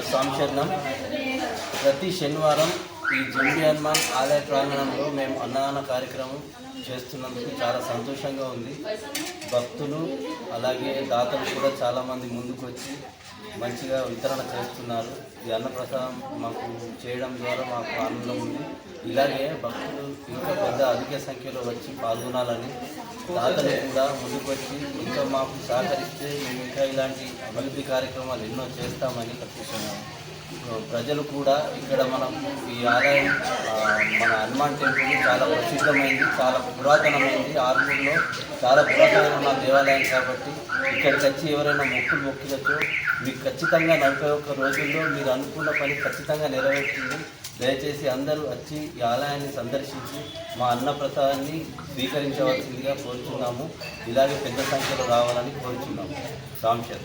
స్వామి సాంశరణం ప్రతి శనివారం ఈ జంబి హనుమాన్ ఆలయ ప్రాంగణంలో మేము అన్నదాన కార్యక్రమం చేస్తున్నందుకు చాలా సంతోషంగా ఉంది. భక్తులు అలాగే దాతలు కూడా చాలామంది ముందుకు వచ్చి మంచిగా వితరణ చేస్తున్నారు. ఈ అన్నప్రసాదం మాకు చేయడం ద్వారా మాకు ఆనందం ఉంది. ఇలాగే భక్తులు ఇంకా పెద్ద అధిక సంఖ్యలో వచ్చి పాల్గొనాలని దాతలు కూడా ముందుకు వచ్చి ఇంకా మాకు సహకరిస్తే మేము ఇంకా ఇలాంటి అభివృద్ధి కార్యక్రమాలు ఎన్నో చేస్తామని కట్టుకున్నాము ప్రజలు కూడా ఇక్కడ మనం ఈ ఆలయం మన హనుమాన్ టెంపుల్ చాలా ప్రసిద్ధమైంది చాలా పురాతనమైంది. ఆర్మూర్లో చాలా పురాతనమైన దేవాలయం కాబట్టి ఇక్కడికి వచ్చి ఎవరైనా మొక్కులు మొక్కినచో మీకు ఖచ్చితంగా నలభై ఒక్క రోజుల్లో మీరు అనుకున్న పని ఖచ్చితంగా నెరవేరుతుంది. దయచేసి అందరూ వచ్చి ఈ ఆలయాన్ని సందర్శించి మా అన్నప్రసాదాన్ని స్వీకరించవలసిందిగా కోరుచున్నాము. ఇలాగే పెద్ద సంఖ్యలో రావాలని కోరుచున్నాము. సాంశర్